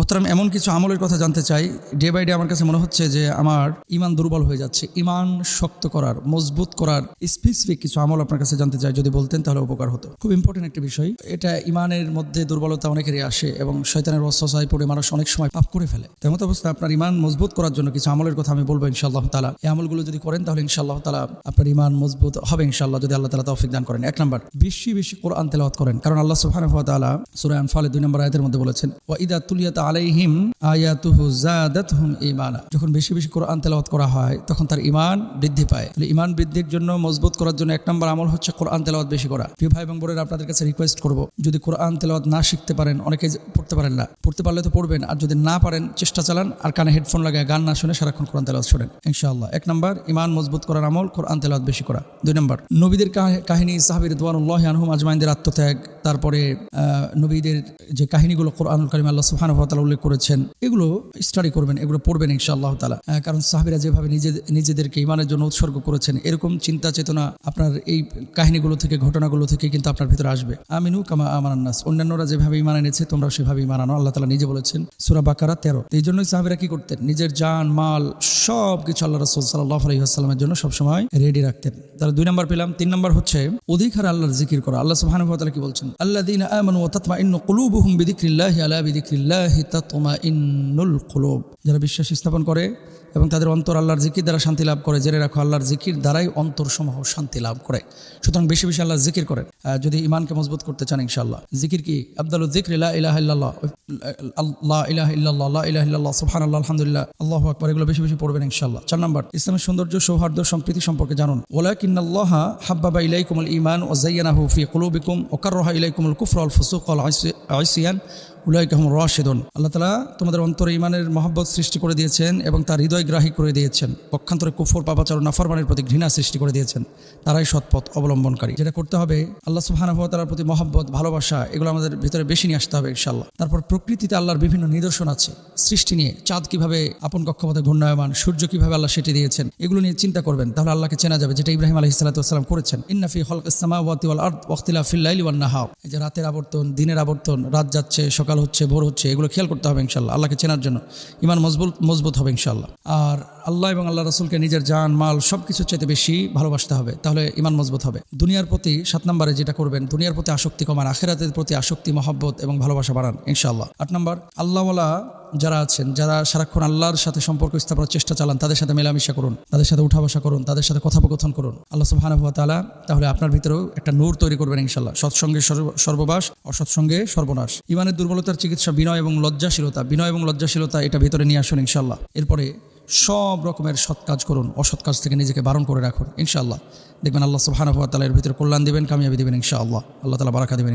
মোহতারাম, এমন কিছু আমলের কথা জানতে চাই। ডে বাই ডে আমার কাছে মনে হচ্ছে যে আমার ইমান দুর্বল হয়ে যাচ্ছে। ইমান শক্ত করার, মজবুত করার স্পেসিফিক কিছু আমল আপনার কাছে জানতে চাই। যদি বলতেন তাহলে উপকার হতো। খুব ইম্পর্টেন্ট একটা বিষয়। এটা ইমানের মধ্যে দুর্বলতা অনেকেরই আসে এবং শয়তানের অস্বসায় পড়ে মানুষ অনেক সময় পাপ করে ফেলে। তেমন অবস্থায় আপনার ইমান মজবুত করার জন্য কিছু আমলের কথা আমি বলব ইনশাআল্লাহ তালা এই আমলগুলো যদি করেন তাহলে ইনশাআল্লাহ তালা আপনার ইমান মজবুত হবে ইনশাআল্লাহ, যদি আল্লাহ তালা তৌফিক দান করেন। এক নম্বর, বেশি বেশি কোরআন তেলাওয়াত করেন। কারণ আল্লাহ সুবহানাহু ওয়া তাআলা দুই নম্বর আয়াতের মধ্যে বলেছেন, ওয়া ইদা তুলিয়াত আলাইহিম আয়াতুহু ঈমানা। যখন বেশি বেশি কোরআন তেলাওয়াত করা হয়, তখন তার ঈমান বৃদ্ধি পায়। তাহলে ঈমান বৃদ্ধির জন্য, মজবুত করার জন্য এক নম্বর আমল হচ্ছে কোরআন তেলাওয়াত বেশি করা। প্রিয় ভাই এবং বোনেরা, আপনাদের কাছে রিকোয়েস্ট করব, যদি কোরআন তেলাওয়াত না শিখতে পারেন, অনেকে পড়তে পারেন না। পড়তে পারলে তো পড়বেন, আর যদি না পারেন, চেষ্টা চালান, আর কানে হেডফোন লাগায় গান না শুনে সারাক্ষণ কোরআন তেলাওয়াত শোনেন, ইনশাআল্লাহ। এক নম্বর, ঈমান মজবুত করার আমল কোরআন তেলাওয়াত বেশি করা। দুই নম্বর, নবীদের কাহ- কাহিনী সাহাবির দোয়ানুল্লাহ আনহুম আজমাইনদের আত্মত্যাগ তারপরে নবীদের যে কাহিনীগুলো কোরআনুল করিম আল্লাহ ওয়া উল্লেখ করেছেন এগুলো স্টাডি করবেন এগুলো পড়বেন ইনশাআল্লাহ আহ, কারণ সাহাবিরা যেভাবে নিজে নিজেদেরকে ইমানের জন্য উৎসর্গ করেছেন এরকম চিন্তা চেতনা আপনার এই কাহিনীগুলো থেকে ঘটনাগুলো থেকে কিন্তু আপনার ভিতরে আসবে। আমিনু কামা আমানান্নাস অন্যান্যরা যেভাবে ইমান এনেছে তোমরা সেভাবে ইমান আনো। আল্লাহ তালা নিজে বলেছেন সুরা বাকারা তেরো। এই জন্যই সাহাবিরা কি করতেন? নিজের জান মাল সব কিছু আল্লাহ রসুল সাল্লাহ আলহিহাস্লামের জন্য সবসময় রেডি রাখতেন। তাহলে দুই নম্বর পেলাম। তিন নম্বর হচ্ছে অধিকার আল্লাহর জিকির করা। আল্লাহ তাআলা কি বলছেন? আল্লাযীনা আমানু ওয়া তাতমাইন্নু কুলুবুহুম বিযিকরিল্লাহি আলা বিযিকরিল্লাহি তাতমাইন্নুল কুলুব। যারা বিশ্বাস স্থাপন করে এবং তাদের অন্তর আল্লাহর জিকির দ্বারা শান্তি লাভ করে। জেনে রাখো, আল্লাহর জিকির দ্বারাই অন্তর সমূহ শান্তি লাভ করে। সুতরাং বেশি বেশি আল্লাহর জিকির করেন। যদি ইমানকে মজবুত করতে চান, ইনশাআল্লাহ। জিকির কি? আব্দুল জিক্র ইলা ইলাহা আল্লাহ ইলাহা ইল্লাল্লাহ সুবহানাল্লাহ, আলহামদুলিল্লাহ। আল্লাহু আকবার, এগুলো বেশি বেশি পড়বেন, ইনশাআল্লাহ। চার নম্বর, ইসলামের সৌন্দর্য, সৌহার্দ্য, সম্প্রীতি সম্পর্কে জানুন। ওলা ওয়ালাকিন্নাল্লাহ হাব্বাবা ইলাইকুমুল ঈমান ওয়া যায়্যানাহু ফি কুলুবিকুম ওয়া কাররাহা ইলাইকুমুল কুফর ওয়াল ফুসুক ওয়াল ইসয়ান উলাইকাহম রাশেদন। আল্লাহ তালা তোমাদের অন্তরে ইমানের মহব্বত সৃষ্টি করে দিয়েছেন এবং তার হৃদয়গ্রাহী করে দিয়েছেন। পক্ষান্তরে কুফর পাপাচার নাফরমানের প্রতি ঘৃণা সৃষ্টি করে দিয়েছেন। তারাই সৎপথ অবলম্বনকারী। যেটা করতে হবে, আল্লাহ তাআলার প্রতি মহব্বত, ভালোবাসা, এগুলো আমাদের ভিতরে বেশি নিয়ে আসতে হবে ইনশাল্লাহ তারপর প্রকৃতিতে আল্লাহর বিভিন্ন নিদর্শন আছে। সৃষ্টি নিয়ে, চাঁদ কীভাবে আপন কক্ষপথে ঘূর্ণায়মান, সূর্য কীভাবে আল্লাহ সেটি দিয়েছেন, এগুলো নিয়ে চিন্তা করবেন, তাহলে আল্লাহকে চেনা যাবে, যেটা ইব্রাহিম আলাইহিস সালাতু ওয়াসসালাম করেছেন। ইন্নাফি হলকিস সামাওয়াতি ওয়াল আরদ ওয়াখতিলাফিল লাইলি ওয়ান এই যে রাতের আবর্তন, দিনের আবর্তন, রাত যাচ্ছে, সকাল হচ্ছে, ভোর হচ্ছে, এগুলো খেয়াল করতে হবে ইনশাল্লাহ, আল্লাহকে চেনার জন্য। ইমান মজবুত মজবুত হবে ইনশাল্লাহ। আর আল্লাহ এবং আল্লাহ রসুলকে নিজের জান, মাল সব কিছুর চাইতে বেশি ভালোবাসতে হবে, তাহলে ইমান মজবুত হবে। দুনিয়ার প্রতি সাত নম্বরে যেটা করবেন, দুনিয়ার প্রতি আসক্তি কমান, আখেরাতের প্রতি আসক্তি, মহব্বত এবং ভালোবাসা বাড়ান ইনশাল্লাহ আট নম্বর, আল্লাহওয়ালা যারা আছেন, যারা সারাক্ষণ আল্লাহর সাথে সম্পর্ক স্থাপনের চেষ্টা চালান, তাদের সাথে মেলামেশা করুন, তাদের সাথে উঠা বসা করুন, তাদের সাথে কথোপকথন করুন। আল্লাহ সুবহানাহু ওয়া তাআলা তাহলে আপনার ভিতরেও একটা নূর তৈরি করবেন ইনশাল্লাহ সৎসঙ্গে সর্ব- সর্ববাস, অসৎসঙ্গে সর্বনাশ। ইমানের দুর্বলতার চিকিৎসা বিনয় এবং লজ্জাশীলতা, বিনয় এবং লজ্জাশীলতা এটা ভিতরে নিয়ে আসুন ইনশাল্লাহ এরপরে সব রকমের সৎ কাজ করুন, অসৎ কাজ থেকে নিজেকে বারণ করে রাখুন, ইনশাআল্লাহ। দেখবেন আল্লাহ সুহানা তালের ভিতরে কল্যাণ দেবেন, কামিয়াবি দেবেন, ইনশাআল্লাহ। আল্লাহ তালা বারাকা দিবেন।